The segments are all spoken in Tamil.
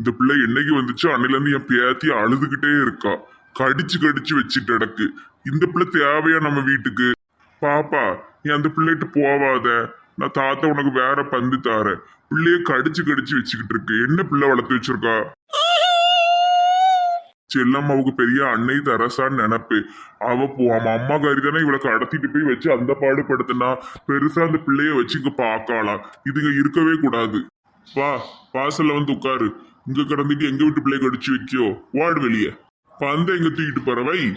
இந்த பிள்ளை என்னைக்கு வந்துச்சு? அன்னிலேருந்து என் பேத்தி அழுதுகிட்டே இருக்கா. கடிச்சு கடிச்சு வச்சுட்டு கிடக்கு. இந்த பிள்ளை தேவையா நம்ம வீட்டுக்கு? பாப்பா நீ அந்த பிள்ளைகிட்ட போவாத. நான் தாத்தா உனக்கு வேற பந்து தாரேன். பிள்ளைய கடிச்சு கடிச்சு வச்சுக்கிட்டு இருக்கு. என்ன பிள்ளை வளர்த்து வச்சிருக்கா? செல்லம்மாவுக்கு பெரிய அன்னை தரசான்னு நினப்பு. அவ போ அவன் அம்மா கறி தானே இவளை கடத்திட்டு போய் வச்சு அந்த பாடுபடுத்தினா பெருசா அந்த பிள்ளைய வச்சு இங்க பார்க்கலாம் இதுங்க இருக்கவே கூடாது. வா வாசல்ல வந்து உட்காரு. இங்க கிடந்துட்டு எங்க வீட்டு பிள்ளைய கடிச்சு வைக்கியோ? வாடு வெளிய. பந்த எங்க தூக்கிட்டு போறவை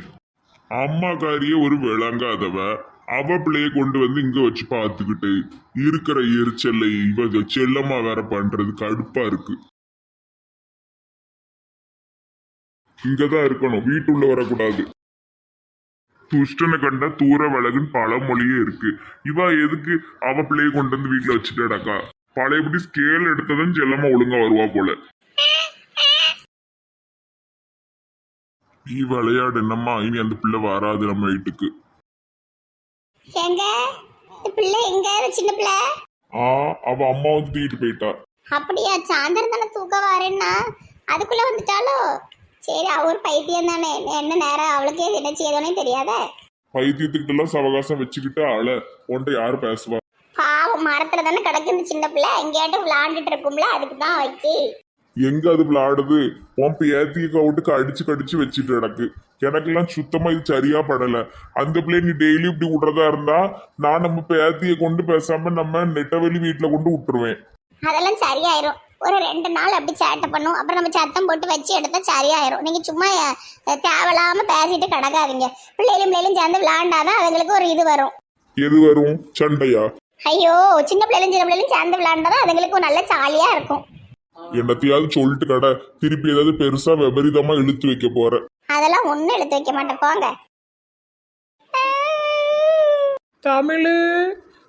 அம்மா காரிய ஒரு விளங்காதவ. அவ பிள்ளைய கொண்டு வந்து இங்க வச்சு பார்த்துக்கிட்டு இருக்கிற எரிச்சல்ல இவ செல்லம்மா வேற பண்றது கடுப்பா இருக்கு. இங்கதான் இருக்கணும். வீட்டுள்ள வரக்கூடாது. துஷ்டனை கண்ட தூர வழகுன்னு பழமொழியே இருக்கு. இவ எதுக்கு அவ பிள்ளைய கொண்டு வந்து வீட்டுல வச்சுட்டடக்கா பழையபடி ஸ்கேல் எடுத்ததும் செல்லம்மா ஒழுங்கா வருவா போல. நீ விளையாடு என்னம்மா? இனி அந்த பிள்ளை வராது நம்ம வீட்டுக்கு. எங்க? இந்த பிள்ளை எங்க? சின்ன பிள்ளை? ஆ அவ அம்மா வந்து தூக்கிட்டு போயிட்டா. அப்படியா? சாயந்தரம் தானே தூக்கம் வரேன்னா? அதுக்குள்ள வந்துட்டாலோ சரி அவர் பைத்தியம் தானே. என்ன நேரம்? அவளுக்கு என்ன செய்யறோனே தெரியாத? பைத்தியத்துக்கிட்ட எல்லாம் சவகாசம் வச்சுக்கிட்டு அழ உன்ட்ட யாரு பேசுவா? பாவம் மரத்துல தானே கிடக்கு இந்த சின்ன பிள்ளை. எங்கேயாட்டு விளையாண்டுட்டு இருக்கும்ல அதுக்கு தான் வைக்கி எங்க அது விளையாடுது உன் பேத்திய கவுட்டுக்கு அடிச்சு கடிச்சு வச்சுட்டு கிடக்கு. எனக்கெல்லாம் சுத்தமா இது சரியா படல. அந்த பிள்ளை நீ டெய்லி இப்படி விடுறதா இருந்தா நான் நம்ம பேத்திய கொண்டு பேசாம நம்ம நெட்டவெளி வீட்டுல கொண்டு விட்டுருவேன். அதெல்லாம் சரியாயிரும். ஒரு ரெண்டு நாள் அப்படி சேட்டை பண்ணும். அப்புறம் நம்ம சத்தம் போட்டு வச்சு எடுத்தா சரியாயிரும். நீங்க சும்மா தேவையில்லாம பேசிட்டு கிடக்காதீங்க. பிள்ளைகளும் பிள்ளைகளும் சேர்ந்து விளையாண்டாதான் அதுங்களுக்கு ஒரு இது வரும். எது வரும்? சண்டையா? ஐயோ சின்ன பிள்ளைகளும் சின்ன பிள்ளைகளும் சேர்ந்து விளையாண்டாதான் அதுங்களுக்கு ஒரு நல்ல ஜாலியா இருக்கும். என்னத்தையாவது சொல்லிட்டு கடை. திருப்பி ஏதாவது பெருசா விபரீதமா இழுத்து வைக்க போற அதெல்லாம் ஒண்ணும் எடுத்து வைக்க மாட்டேன். போங்க. தமிழ்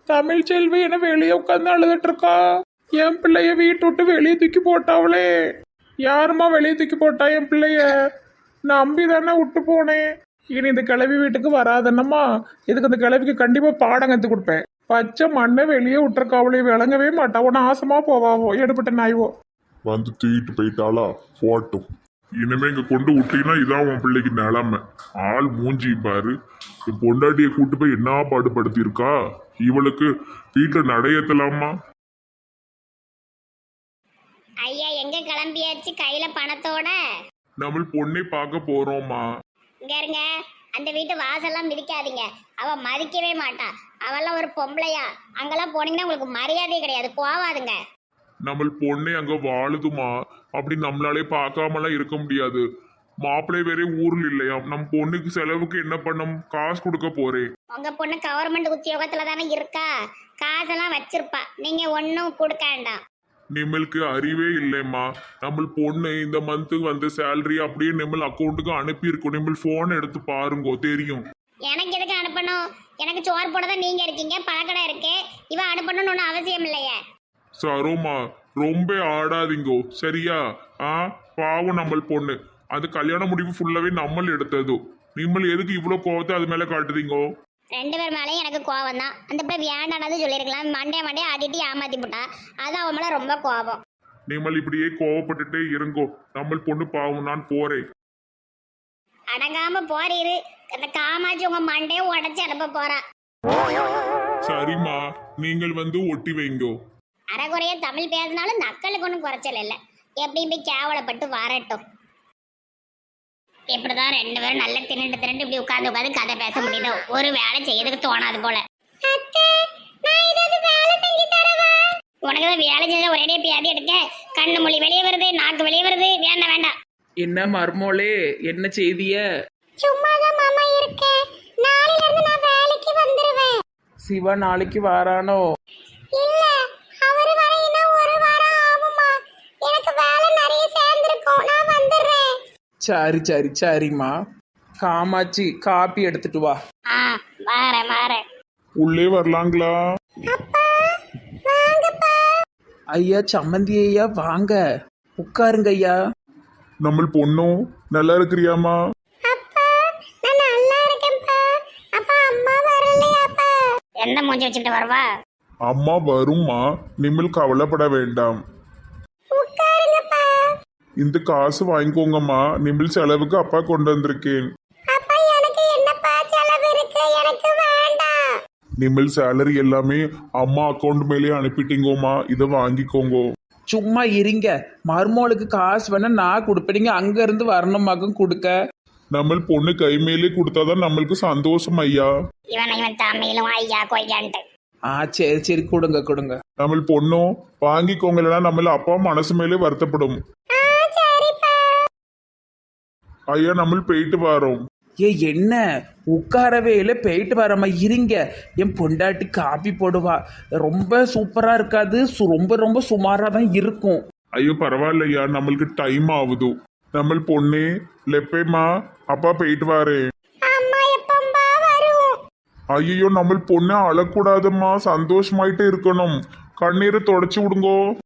தமிழ் செல்வி என்ன வெளியே உட்காந்து அழுதுட்டு இருக்கா? என் பிள்ளைய வீட்டு விட்டு வெளியே தூக்கி போட்டாவளே. யாரும்மா வெளியே தூக்கி போட்டா என் பிள்ளைய? நம்பி தானே விட்டு போனேன். இனி இந்த கிளவி வீட்டுக்கு வராதன்னம்மா. இதுக்கு இந்த கிளவிக்கு கண்டிப்பாக பாடம் கற்று கொடுப்பேன். பச்சை மண்ணை வெளியே விட்டுருக்காவளே. விளங்கவே மாட்டாவோ நாசமா போவாவோ? எடுபட்ட நாய்வோ? வந்து தூக்கிட்டு போயிட்டாளா? போட்டும் இனிமே இங்க கொண்டு விட்டீங்கன்னா இதான் உன் பிள்ளைக்கு நிலைமை. ஆள் மூஞ்சி பாரு. என் பொண்டாட்டியை கூட்டு போய் என்ன பாடுபடுத்தி இருக்கா இவளுக்கு வீட்டுல நடையத்தலாமா ஐயா எங்க கிளம்பியாச்சு? கையில பணத்தோட? நம்ம பொண்ணை பார்க்க போறோம்மா. இங்க இருங்க. அந்த வீட்டு வாசல்லாம் மிதிக்காதீங்க. அவ மதிக்கவே மாட்டா. அவெல்லாம் ஒரு பொம்பளையா. அங்கெல்லாம் போனீங்கன்னா உங்களுக்கு மரியாதையே கிடையாது. போவாதுங்க. நம்ம பொண்ணை அங்க வாழுதுமா? அப்படி நம்மளாலே பார்க்காமலாம் இருக்க முடியாது. மாப்பிள்ளை வேற ஊர்ல இல்லையா? நம்ம பொண்ணுக்கு செலவுக்கு என்ன பண்ணும்? காசு கொடுக்க போறேன் உங்க பொண்ணு கவர்மெண்ட் உத்தியோகத்துல தானே இருக்கா? காசெல்லாம் வச்சிருப்பா. நீங்க ஒன்றும் கொடுக்க வேண்டாம். நிம்மளுக்கு அறிவே இல்லைம்மா. நம்ம பொண்ணு இந்த மந்த்து வந்த சேலரி அப்படியே நிம்மல் அக்கௌண்ட்டுக்கு அனுப்பியிருக்கோம். நிம்மல் ஃபோன் எடுத்து பாருங்கோ தெரியும். எனக்கு எதுக்கு அனுப்பணும்? எனக்கு சோறு போட தான் நீங்க இருக்கீங்க பழக்கடை இருக்கு. இவ அனுப்பணும்னு ஒன்றும் அவசியம் இல்லையே. சரோமா ரொம்ப ஆடாதீங்கோ. சரியா? ஆ பாவம் நம்ம பொண்ணு. அது கல்யாண முடிவு ஃபுல்லாவே நம்மள் எடுத்ததோ. நிம்மல் எதுக்கு இவ்வளோ கோவத்தை அது மேலே காட்டுதீங்கோ ரெண்டு பேர் மேலேயும் எனக்கு கோவம் தான் அந்த பிள்ளை வேண்டானது சொல்லியிருக்கலாம். மண்டே மண்டே ஆடிட்டு ஏமாத்தி போட்டா. அது அவன் மேலே ரொம்ப கோவம் நிம்மல் இப்படியே கோவப்பட்டுட்டே இருங்கோ. நம்ம பொண்ணு பாவம் நான் போறேன். அடங்காம போறீரு அந்த காமாட்சி உங்க மண்டையை உடச்சி அனுப்ப போறா. சரிம்மா நீங்கள் வந்து ஒட்டி வைங்கோ. அறகுறைய தமிழ் பேசினாலும் நக்கலுக்கு ஒன்றும் குறைச்சல் இல்லை. எப்படியும் போய் கேவலப்பட்டு வரட்டும். இப்படிதான் ரெண்டு பேரும் நல்ல திரண்டு திரண்டு இப்படி உட்கார்ந்து உட்காந்து கதை பேச முடியுது. ஒரு வேலை செய்யறதுக்கு தோணாது போல. உனக்கு தான் வேலை செஞ்ச ஒரே பியாதி எடுக்க? கண்ணு மொழி வெளியே வருது நாக்கு வெளியே வருது. வேண்டாம் வேண்டாம். என்ன மர்மோளே என்ன செய்திய? சும்மா தான் மாமா இருக்கேன். நாளையில இருந்து நான் வேலைக்கு வந்துருவேன். சிவா நாளைக்கு வாரானோ இல்ல அவர் வர இன்னும் ஒரு வாரம் ஆகுமா எனக்கு வேலை நிறைய சேர்ந்திருக்கும் நான் வந்துடுறேன் சரி சரி சரிம்மா. காமாட்சி காப்பி எடுத்துட்டு வா. ஆ வாரேன் வாரேன் உள்ளே வரலாங்களா? அப்பா வாங்கப்பா. ஐயா சம்மந்தி ஐயா வாங்க. உட்காருங்க ஐயா. நம்ம பொண்ணும் நல்லா இருக்கிறியாமா அப்பா நான் நல்லா இருக்கேன்ப்பா. அப்பா அம்மா வரலையாப்பா. எந்த மூஞ்சி வச்சுட்டு வருவா? அம்மா வரும்மா. நிம்மல் கவலைப்பட வேண்டாம். இந்த காசு வாங்கிக்கோங்கம்மா. நிமிழ் செலவுக்கு அப்பா கொண்டு வந்திருக்கேன். அப்பா எனக்கு என்னப்பா செலவு இருக்கு? எனக்கு வேண்டாம். நிமிழ் சேலரி எல்லாமே அம்மா அக்கௌண்ட் மேலேயே அனுப்பிட்டீங்கோம்மா. இதை வாங்கிக்கோங்க. சும்மா இருங்க. மருமோளுக்கு காசு வேணா நான் கொடுப்பேன். நீங்க அங்க இருந்து வரணுமாக்கும் கொடுக்க. நம்ம பொண்ணு கை மேலே கொடுத்தாதான் நம்மளுக்கு சந்தோஷம் ஐயா. இவன் இவன் தமிழும் ஐயா கொய்யான்ட்டு. ஆ சரி சரி கொடுங்க கொடுங்க. நம்ம பொண்ணும் வாங்கிக்கோங்க. இல்லைன்னா நம்மள அப்பா மனசு மேலே வருத்தப்படும். ஐயா நம்ம போயிட்டு வரோம். ஏ என்ன? உட்காரவே இல்லை போயிட்டு வரமா இருங்க. என் பொண்டாட்டி காப்பி போடுவா. ரொம்ப சூப்பராக இருக்காது. சு- ரொம்ப ரொம்ப சுமாராக தான் இருக்கும். ஐயோ பரவாயில்லையா? நம்மளுக்கு டைம் ஆகுது. நம்ம பொண்ணு லெப்பேம்மா அப்பா போயிட்டு வாரு. அம்மா எப்பம்பா வரும் ஐயோ நம்ம பொண்ணு அழக்கூடாதும்மா. சந்தோஷமாயிட்டு இருக்கணும். கண்ணீரை தொடச்சு விடுங்கோ.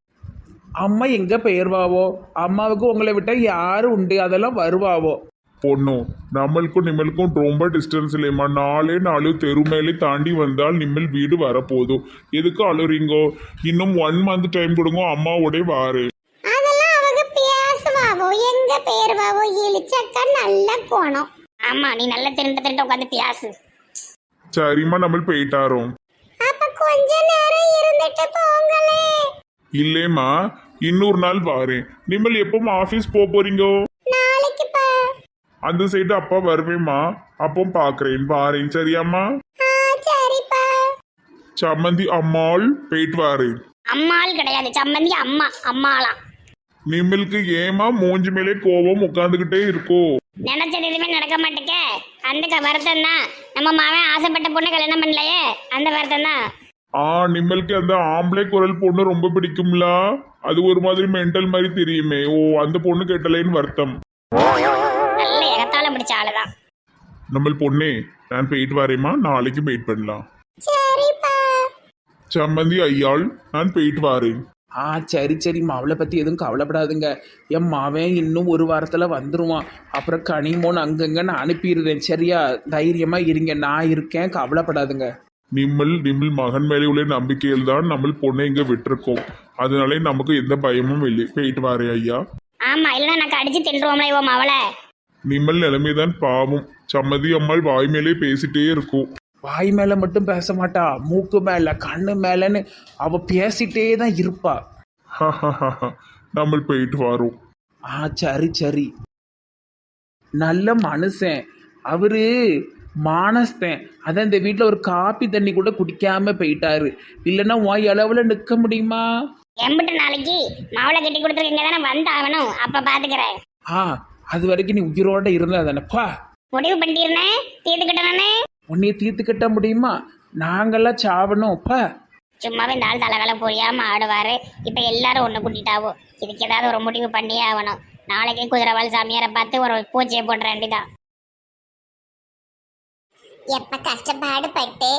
அம்மா எங்கே பெயர்வாவோ? அம்மாவுக்கு உங்களை விட்டால் யார் உண்டு? அதெல்லாம் வருவாவோ? பொண்ணும் நம்மளுக்கும் நிம்மளுக்கும் ரொம்ப டிஸ்டன்ஸ் இல்லையம்மா நாலே நாலு தெரு மேலே தாண்டி வந்தால் நிம்மல் வீடு வரப்போதும் எதுக்கு அழுறீங்கோ? இன்னும் ஒன் மந்த் டைம் கொடுங்க அம்மாவோட வாரு. அதெல்லாம் அவங்க பேசுவாவோ? எங்க பேருவாவோ இழிச்சக்கா நல்ல கோணம் ஆமா நீ நல்ல திருண்ட திருண்ட உட்காந்து பேசு. சரிம்மா நம்ம போயிட்டாரோம் அப்ப கொஞ்ச நேரம் இருந்துட்டு போங்களே. இல்லேம்மா இன்னொரு நாள் வாரேன். நிம்மல் எப்போ ஆஃபீஸ் போக போறீங்கோ? நாளைக்குப்பா. அந்த சைடு அப்பா வருவேம்மா. அப்போ பார்க்கறேன் வாரேன் சரியாம்மா? ஆ சரிப்பா. சம்மந்தி அம்மாள் போயிட்டு வாரு அம்மாள் கிடையாது சம்மந்தி அம்மா அம்மாலாம் நிம்மலுக்கு ஏமா மூஞ்சி மேலே கோபம் உட்காந்துக்கிட்டே இருக்கோ? நினைச்சது எதுவுமே நடக்க மாட்டேக்க. அந்த வருத்தம் தான் நம்ம மாவன் ஆசைப்பட்ட பொண்ணை கல்யாணம் பண்ணலையே. அந்த வருத்தம் தான் ஆ நிம்மலுக்கு அந்த ஆம்பளை குரல் பொண்ணு ரொம்ப பிடிக்கும்ல? அது ஒரு மாதிரி மென்டல் மாதிரி தெரியுமே. ஓ அந்த பொண்ணு கேட்டலேன்னு வருத்தம். நல்ல எகத்தால பிடிச்ச ஆளுதான். நம்ம பொண்ணே நான் போயிட்டு வரேம்மா. நாளைக்கு வெயிட் பண்ணலாம். சரிப்பா. சம்மந்தி ஐயாள் நான் போயிட்டு வாரேன். ஆ சரி சரிம்மா அவளை பற்றி எதுவும் கவலைப்படாதுங்க. என் மாவன் இன்னும் ஒரு வாரத்தில் வந்துடுவான் அப்புறம் கனிமோன் அங்கங்க நான் அனுப்பிடுவேன் சரியா? தைரியமாக இருங்க. நான் இருக்கேன். கவலைப்படாதுங்க. நிம்மல் நிம்மல் மகன் மேலே உள்ள நம்பிக்கையில் தான் நம்ம பொண்ணை இங்க விட்டிருக்கோம். அதனாலே நமக்கு எந்த பயமும் இல்லை. போயிட்டு வாரேன் ஐயா. ஆமா இல்லைன்னா நான் கடிச்சு தின்றுவோம்ல இவன் அவளை நிம்மல் நிலைமைதான் பாவம். சம்மதி அம்மாள் வாய் மேலே பேசிட்டே இருக்கும். வாய் மேலே மட்டும் பேச மாட்டா. மூக்கு மேலே கண்ணு மேலேன்னு அவள் பேசிட்டே தான் இருப்பா. நம்ம போயிட்டு வரோம். ஆ சரி சரி. நல்ல மனுஷன். அவரு மானஸ்தன். அதான் இந்த வீட்டில் ஒரு காப்பி தண்ணி கூட குடிக்காம போயிட்டாரு. இல்லைன்னா உன் அளவில் நிற்க முடியுமா? எம்பிட்டு நாளைக்கு மாவளை கட்டி கொடுத்துருக்கீங்க தானே வந்து ஆகணும். அப்ப பாத்துக்கிறேன். ஆ அது வரைக்கும் நீ உயிரோட இருந்தா தானேப்பா முடிவு பண்ணிருந்தேன் தீர்த்துக்கிட்டே உன்னைய தீர்த்து கட்ட முடியுமா? நாங்கெல்லாம் சாவணும்ப்பா சும்மாவே இந்த ஆள் தலைவேலை புரியாம ஆடுவாரு. இப்ப எல்லாரும் ஒண்ணு கூட்டிட்டாவோ? இதுக்கு ஏதாவது ஒரு முடிவு பண்ணியே ஆகணும். நாளைக்கே குதிரவாள் சாமியாரை பார்த்து ஒரு பூச்சியை போடுற வேண்டிதான். எப்போ கஷ்டப்பாடு பட்டு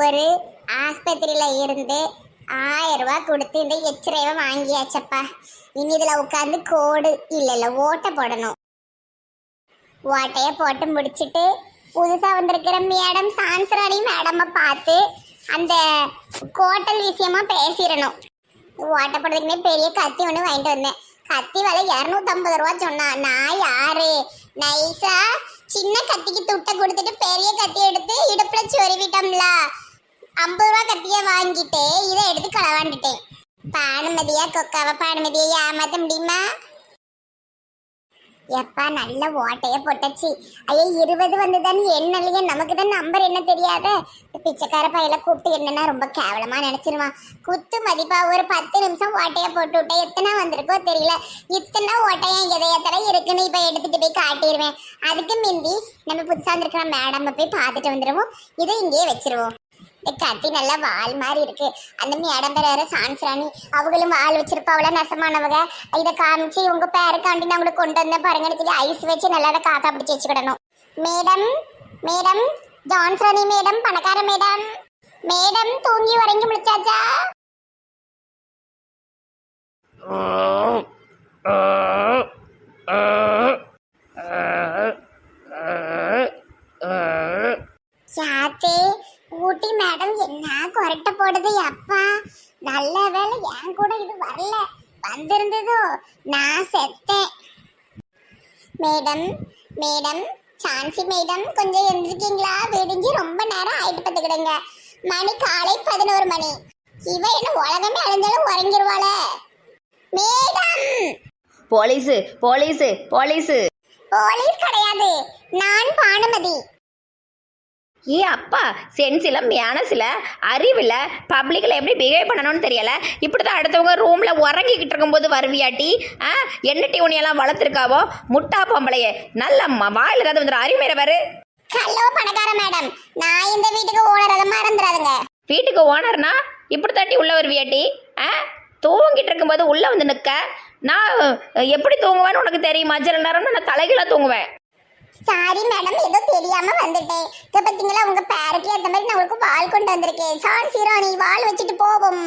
ஒரு ஆஸ்பத்திரியில் இருந்து ஆயிரம் ரூபா கொடுத்து இந்த எச்சரைவை வாங்கியாச்சப்பா. இனி இதில் உட்காந்து கோடு இல்லை இல்லை ஓட்டை போடணும். ஓட்டையை போட்டு முடிச்சிட்டு புதுசாக வந்திருக்கிற மேடம் சான்சராணி மேடமை பார்த்து அந்த கோட்டல் விஷயமா பேசிடணும். ஓட்டை போடுறதுக்குனே பெரிய கத்தி ஒன்று வாங்கிட்டு வந்தேன். கத்தி விலை இரநூத்தம்பது ரூபா சொன்னான் நான் யாரு? நைஸாக சின்ன கத்திக்கு துட்டை கொடுத்துட்டு பெரிய கத்தி எடுத்து இடுப்புல சொருவிட்டோம்ல. ஐம்பது ரூபா கத்தியை வாங்கிட்டு இதை எடுத்து களவாண்டுட்டேன். பானுமதியா கொக்காவ பானுமதியை ஏமாத்த முடியுமா? எப்பா நல்ல ஓட்டைய போட்டச்சு. ஐயா இருபது வந்துதான்னு என்னலையே நமக்கு தான் நம்பர் என்ன தெரியாத? பிச்சைக்கார பையில கூப்பிட்டு என்னன்னா ரொம்ப கேவலமா நினைச்சிருவான். குத்து மதிப்பா ஒரு பத்து நிமிஷம் ஓட்டைய போட்டு விட்டேன் எத்தனை வந்திருக்கோ தெரியல. இத்தனை ஓட்டையும் இதயத்துல இருக்குன்னு இப்ப எடுத்துட்டு போய் காட்டிடுவேன் அதுக்கு மிந்தி நம்ம புதுசா வந்திருக்கிற மேடம் போய் பார்த்துட்டு வந்துடுவோம் இதை இங்கேயே வச்சிருவோம். கத்தி நல்லா வால் மாதிரி இருக்கு. அந்த மேடம் பேர் சான்ஸ்ராணி அவங்களும் வால் வச்சிருப்பாவள நெசமானவங்க. இதை காமிச்சு உங்க பேருக்காண்டி நான் உங்களுக்கு கொண்டு வந்தேன் பாருங்கன்னு சொல்லி ஐஸ் வச்சு நல்லா அதை காத்தா பிடிச்சி வச்சுக்கிடணும். மேடம் மேடம் ஜான்ஸ்ராணி மேடம் பணக்கார மேடம். மேடம் தூங்கி உறங்கி முடிச்சாச்சா சாத்தே ஊட்டி மேடம் என்ன கொரட்ட போடுது அப்பா? நல்ல வேளை என் கூட இது வரல. வந்திருந்ததோ நான் செத்தேன். மேடம் மேடம் சான்சி மேடம் கொஞ்சம் எழுந்திருக்கீங்களா? விடிஞ்சு ரொம்ப நேரம் ஆயிட்டு பார்த்துக்கிடுங்க மணி காலை பதினோரு மணி. இவ என்ன உலகமே அழிஞ்சாலும் உறங்கிருவாள? Madam! Police police police. Police கிடையாது. நான் பானுமதி. ஏ அப்பா சென்ஸில் மேனஸில் அறிவில் பப்ளிக்கில் எப்படி பிஹேவ் பண்ணணும்னு தெரியல. இப்படி தான் அடுத்தவங்க ரூமில் உறங்கிக்கிட்டு இருக்கும்போது வருவியாட்டி ஆ? என்ன டியூனியெல்லாம் வளர்த்துருக்காவோ? முட்டா பொம்பளையே. நல்ல வாயில ஏதாவது வந்துடும் அறிவுரை வரு. ஹலோ பணக்கார மேடம் நான் இந்த வீட்டுக்கு ஓனர் அதை மறந்துடாதுங்க வீட்டுக்கு ஓனர்னா இப்படி தட்டி உள்ள வருவியாட்டி ஆ? தூங்கிட்டு இருக்கும்போது உள்ளே வந்து நிற்க நான் எப்படி தூங்குவேன்னு உனக்கு தெரியுமா? சில நேரம்னா நான் தலைகீழாக தூங்குவேன். சாரி மேடம் ஏதோ தெரியாம வந்துட்டேன். இத பாத்தீங்களா உங்க பேருக்கு ஏத்த மாதிரி நான் உங்களுக்கு வாள் கொண்டு வந்திருக்கேன். சான் சீரோனி வாள் வச்சுட்டு போகும்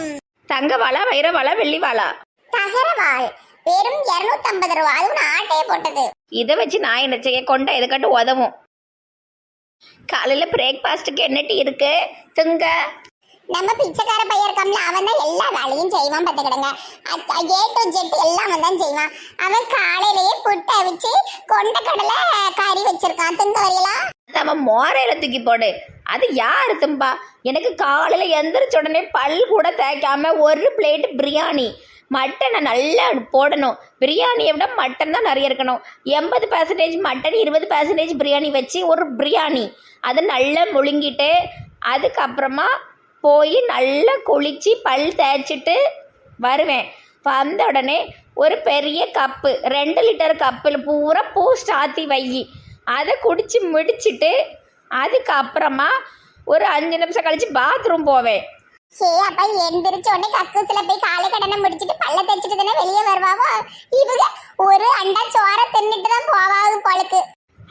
தங்க வாழா வைர வாழா வெள்ளி வாழா தகர வாள் வெறும் 250 ரூபா. அது ஒன்று ஆட்டையே போட்டது. இதை வச்சு நான் என்ன செய்ய? கொண்ட இதுக்கட்டு உதவும். காலையில் பிரேக்ஃபாஸ்ட்டுக்கு என்ன டீ இருக்கு? துங்க. நம்ம பிச்சைக்கார பையன் இருக்கம்ல அவன் தான் எல்லா வேலையும் செய்வான் பார்த்துக்கிடுங்க. ஏ டு ஜெட் எல்லாம் அவன் தான் செய்வான். அவன் காலையிலேயே புட்டை வச்சு கொண்ட கடலை கறி வச்சிருக்கான். திங்க வரையலாம் நம்ம மோரையில தூக்கி போடு. அது யார் தும்பா? எனக்கு காலையில் எந்திரிச்ச உடனே பல் கூட தேய்க்காம ஒரு பிளேட் பிரியாணி. மட்டனை நல்லா போடணும். பிரியாணியை விட மட்டன் தான் நிறைய இருக்கணும். எண்பது பர்சன்டேஜ் மட்டன் இருபது பர்சன்டேஜ் பிரியாணி வச்சு ஒரு பிரியாணி. அதை நல்லா முழுங்கிட்டு அதுக்கப்புறமா போய் நல்லா குளித்து பல் தேய்ச்சிட்டு வருவேன். வந்த உடனே ஒரு பெரிய கப்பு ரெண்டு லிட்டர் கப்பில் பூரா பூஸ்ட் ஆற்றி வை. அதை குடிச்சு முடிச்சிட்டு அதுக்கப்புறமா ஒரு அஞ்சு நிமிஷம் கழிச்சு பாத்ரூம் போவேன். சே அப்பா எந்திரிச்ச உடனே கக்கூசில போய் காலை கடனை முடிச்சிட்டு பல்ல தைச்சிட்டு தானே வெளியே வருவாவோ? இவங்க ஒரு அண்டா சோற தின்னுட்டு தான் போவாது போலுக்கு.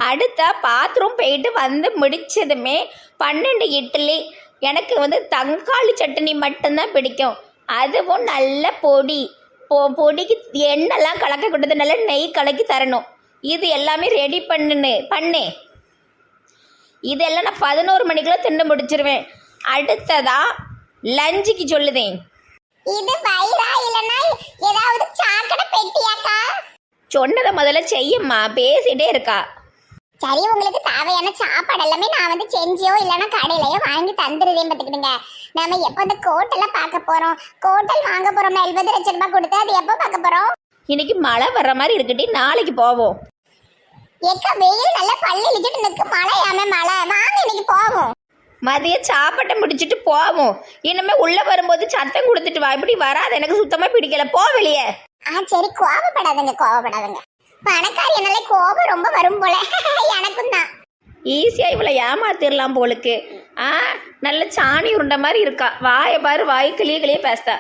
அடுத்த பாத்ரூம் போயிட்டு வந்து முடிச்சதுமே பன்னெண்டு இட்லி எனக்கு வந்து தக்காளி சட்னி மட்டும்தான் பிடிக்கும். அதுவும் நல்ல பொடி. பொ பொடிக்கு எண்ணெய்லாம் கலக்க கொடுத்து நல்ல நெய் கலக்கி தரணும். இது எல்லாமே ரெடி பண்ணுன்னு பண்ணு. இதெல்லாம் நான் பதினோரு மணிக்குள்ள தின்னு முடிச்சிருவேன். அடுத்ததா லஞ்சுக்கு சொல்லுதேன். இது வயிறா இல்லனா ஏதாவது சாக்கடை பெட்டியாக்கா? சொன்னதை முதல்ல செய்யம்மா. பேசிட்டே இருக்கா. சரி உங்களுக்கு தேவையான சாப்பாடு எல்லாமே நான் வந்து செஞ்சியோ இல்லைன்னா கடையிலயோ வாங்கி தந்துருதேன் பார்த்துக்கிடுங்க. நம்ம எப்போ இந்த கோட்டெல்லாம் பார்க்க போறோம்? கோட்டல் வாங்க போறோம்னா எழுபது லட்சம் ரூபாய் கொடுத்து அது எப்போ பார்க்க போறோம்? இன்னைக்கு மழை வர்ற மாதிரி இருக்குட்டி நாளைக்கு போவோம். எக்க வெயில் நல்லா பள்ளி இழிச்சிட்டு நிற்கு மழையாம மழை. வாங்க இன்னைக்கு போவோம். மதிய சாப்பாட்டை முடிச்சிட்டு போவோம். இனிமே உள்ள வரும்போது சத்தம் கொடுத்துட்டு வா. இப்படி வராது எனக்கு சுத்தமா பிடிக்கல. போ வெளியே. ஆ சரி கோவப்படாதுங்க கோவப்படாதுங்க. பணக்காரி என்னால கோபம் ரொம்ப வரும் போல. எனக்கும் தான் ஈஸியா இவளை ஏமாத்திரலாம் போலுக்கு. ஆ நல்ல சாணி உருண்ட மாதிரி இருக்கா. வாயை பாரு வாய் கிளிய கிளிய பேசுதா.